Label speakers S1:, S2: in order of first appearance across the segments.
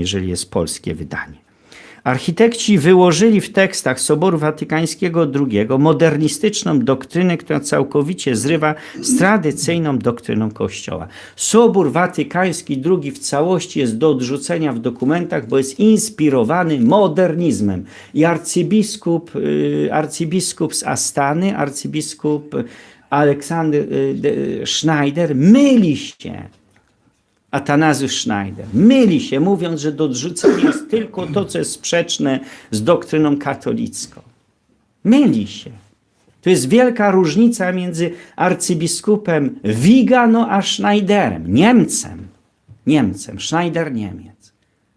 S1: jeżeli jest polskie wydanie. Architekci wyłożyli w tekstach Soboru Watykańskiego II modernistyczną doktrynę, która całkowicie zrywa z tradycyjną doktryną Kościoła. Sobór Watykański II w całości jest do odrzucenia w dokumentach, bo jest inspirowany modernizmem. I arcybiskup, y, arcybiskup z Astany, arcybiskup Aleksander y, de- Schneider myli się Atanaziusz Schneider. Myli się, mówiąc, że do odrzucenia jest tylko to, co jest sprzeczne z doktryną katolicką. Myli się. To jest wielka różnica między arcybiskupem Wigano a Schneiderem, Niemcem. Niemcem, Schneider Niemiec.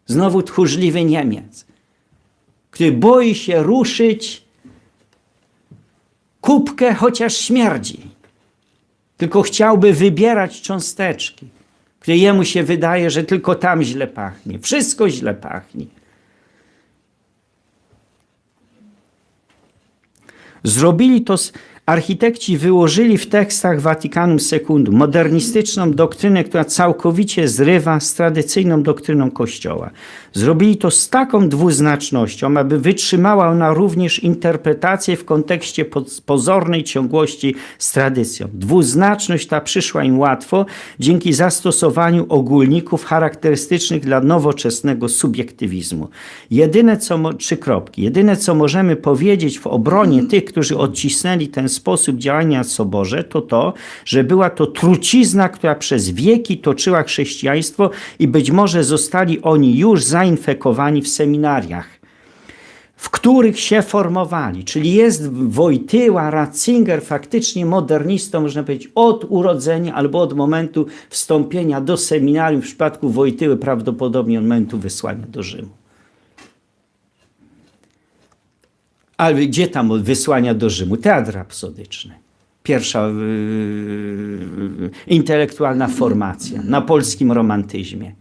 S1: Znowu tchórzliwy Niemiec, który boi się ruszyć kubkę, chociaż śmierdzi. Tylko chciałby wybierać cząsteczki które jemu się wydaje, że tylko tam źle pachnie. Wszystko źle pachnie. Zrobili to, architekci wyłożyli w tekstach Watykanum Secundum modernistyczną doktrynę, która całkowicie zrywa z tradycyjną doktryną Kościoła. Zrobili to z taką dwuznacznością, aby wytrzymała ona również interpretację w kontekście po- pozornej ciągłości z tradycją. Dwuznaczność ta przyszła im łatwo dzięki zastosowaniu ogólników charakterystycznych dla nowoczesnego subiektywizmu. Jedyne co, trzy kropki, jedyne co możemy powiedzieć w obronie tych, którzy odcisnęli ten sposób działania Soborze, to to, że była to trucizna, która przez wieki toczyła chrześcijaństwo i być może zostali oni już zainfekowani w seminariach w których się formowali. Czyli jest Wojtyła, Ratzinger faktycznie modernistą, można powiedzieć, od urodzenia albo od momentu wstąpienia do seminarium. W przypadku Wojtyły prawdopodobnie od momentu wysłania do Rzymu. Ale gdzie tam wysłania do Rzymu? Teatr rapsodyczny. Pierwsza yy, intelektualna formacja na polskim romantyzmie.